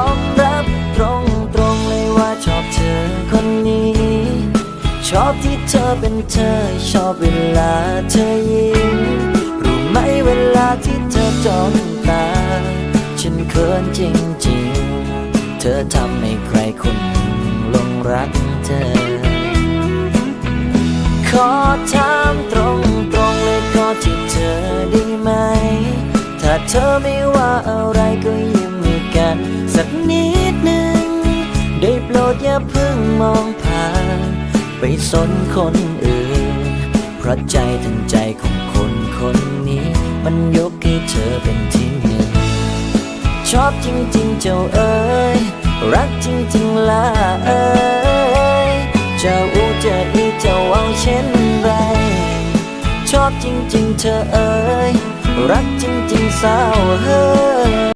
อมรับตรงตรงๆเลยว่าชอบเธอคนนี้ ชอบที่เธอเป็นเธอ ชอบเวลาเธอยิ้มรู้ไหมเวลาที่เธอจ้องตา ฉันเขินจริงๆ เธอทำให้ใครคนหนึ่งหลงรักเธอ ขอถามตรงตรงๆเลยก็ที่เธอได้ไหม ถ้าเธอไม่ว่าอะไร สักนิดหนึ่ง ได้โปรดอย่าเพิ่งมองผ่าน ไปสนคนอื่น เพราะใจทั้งใจของคนคนนี้ มันยกให้เธอเป็นที่หนึ่ง ชอบจริง ๆ เจ้าเอ๋ยรักจริง ๆล่ะเอ๋ยเจ้าอูเจะอีเจ้าเอาเช่นไรชอบจริง ๆ เธอเอ๋ยรักจริง ๆสาวเฮ้